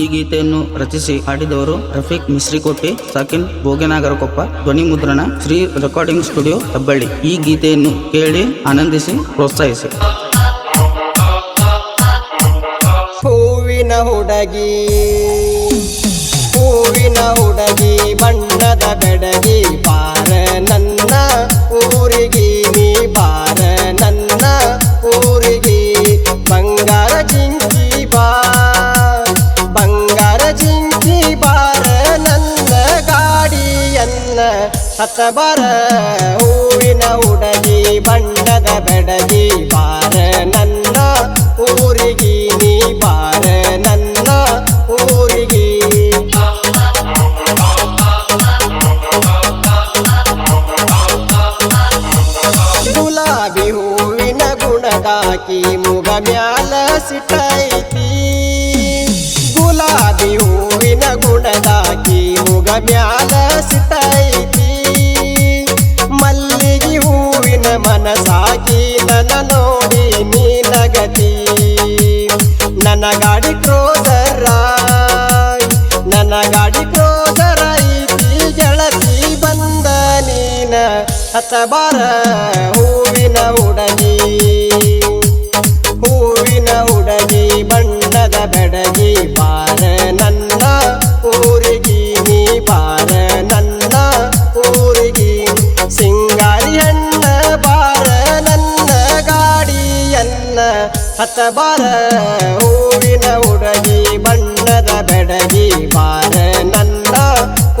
ಈ ಗೀತೆಯನ್ನು ರಚಿಸಿ ಹಾಡಿದವರು ರಫೀಕ್ ಮಿಶ್ರಿಕೋಟೆ ಸಾಕಿನ್ ಭೋಗನಾಗರಕೊಪ್ಪ, ಧ್ವನಿ ಮುದ್ರಣ, ಶ್ರೀ ರೆಕಾರ್ಡಿಂಗ್ ಸ್ಟುಡಿಯೋ, ಹೆಬ್ಬಳ್ಳಿ. ಈ ಗೀತೆಯನ್ನು ಕೇಳಿ ಆನಂದಿಸಿ, ಪ್ರೋತ್ಸಾಹಿಸಿ. ಹೂವಿನ ಹುಡುಗಿ, ಹೂವಿನ ಹುಡಗಿ, ಬಣ್ಣದ ಬೆಡಗಿ, ಪಾರ ನನ್ನ ಊರಿಗೆ ಹತ್ತ ಬರ ಹೂವಿನ ಉಡಗಿ ಬಣ್ಣದ ಬೆಡಗಿ ಬಾರ ನನ್ನ ಊರಿಗಿ ನೀ ಬಾರ ನನ್ನ ಊರಿಗಿ ಗುಲಾಬಿ ಹೂವಿನ ಗುಣದಾಕಿ ಮುಗ ಮ್ಯಾಲ ಸಿಟೈತಿ ಗುಲಾಬಿ ಹೂವಿನ ಗುಣದಾಕಿ ಮುಗ ಮ್ಯಾಲ ಮನಸಾಗಿ ನನ್ನ ನೋಡಿ ನೀನಗತಿ ನನ್ನ ಗಾಡಿ ಕ್ರೋಧರ, ನನ್ನ ಗಾಡಿ ಕ್ರೋಧರ ಐತಿ ಗೆಳತಿ ಬಂದ ನೀನ. ಹತ್ತ ಬಾರ ಹೂವಿನ ಹುಡಗಿ ಹೂವಿನ ಹತ್ತ ಬಾರ ಹೂವಿನ ಹುಡಗಿ ಬಣ್ಣದ ಬೆಡಗಿ ಬಾರ ನನ್ನ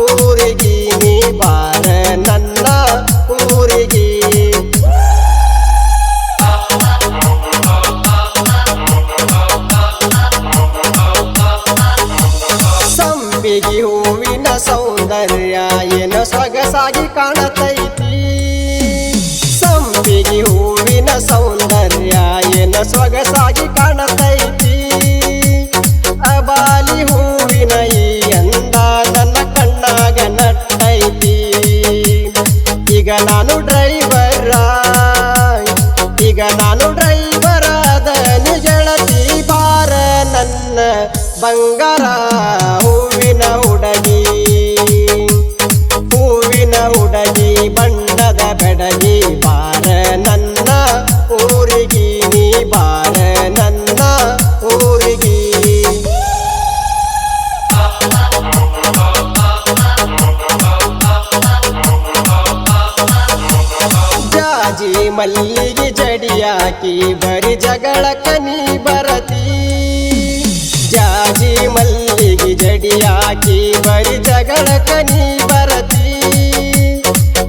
ಊರಿಗೆ ನೀ ಬಾರ ನನ್ನ ಊರಿಗೆ ಸಂಪಿಗೆ ಹೂವಿನ ಸೌಂದರ್ಯ ಏನು ಸೊಗಸಾಗಿ ಕಾಣತೈತಿ swagger, swagger, ಮಲ್ಲಿಗೆ ಜಡಿಯಾಕಿ ಬರಿ ಜಗಳ ಕನಿ ಬರತಿ. ಜಾಜಿ ಮಲ್ಲಿಗೆ ಜಡಿಯಾಕಿ ಬರಿ ಜಗಳ ಕನಿ ಬರತಿ.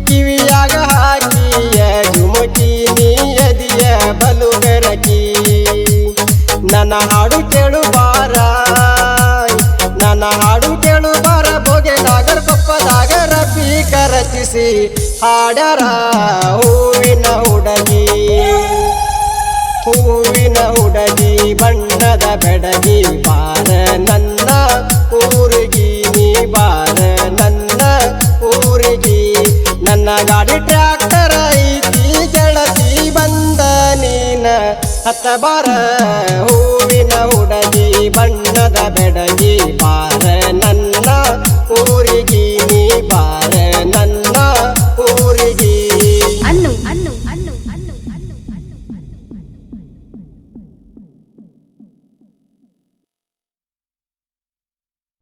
ಕಿವಿಯಾಗ ಹಾಕಿಯ ಜುಮುಕಿ ನೀಯದಿಯ ಬಲು ಬೆರಕಿ. ನನ್ನ ಹಾಡು ಕೇಳು ಬಾರ, ನನ್ನ ಹಾಡು ಕೇಳು ಬಾರ ಬೋಗೆ ನಾಗರ ಕೊಪ್ಪದಾಗ ಕರಚಿಸಿ ಹಾಡರ ಹೂವಿನ ಹುಡಗಿ ಹೂವಿನ ಹುಡಗಿ ಬಣ್ಣದ ಬೆಡಗಿ ಬಾರ ನನ್ನ ಊರಿಗೆ ನೀ ಬಾರ ನನ್ನ ಊರಿಗೆ. ನನ್ನ ಗಾಡಿ ಟ್ರ್ಯಾಕ್ಟರ್ ಐತಿ, ಗೆಳತಿ ಬಂದ ನೀನ. ಹತ್ತ ಬಾರ ಹೂವಿನ ಹುಡಗಿ ಬಣ್ಣದ ಬೆಡಗಿ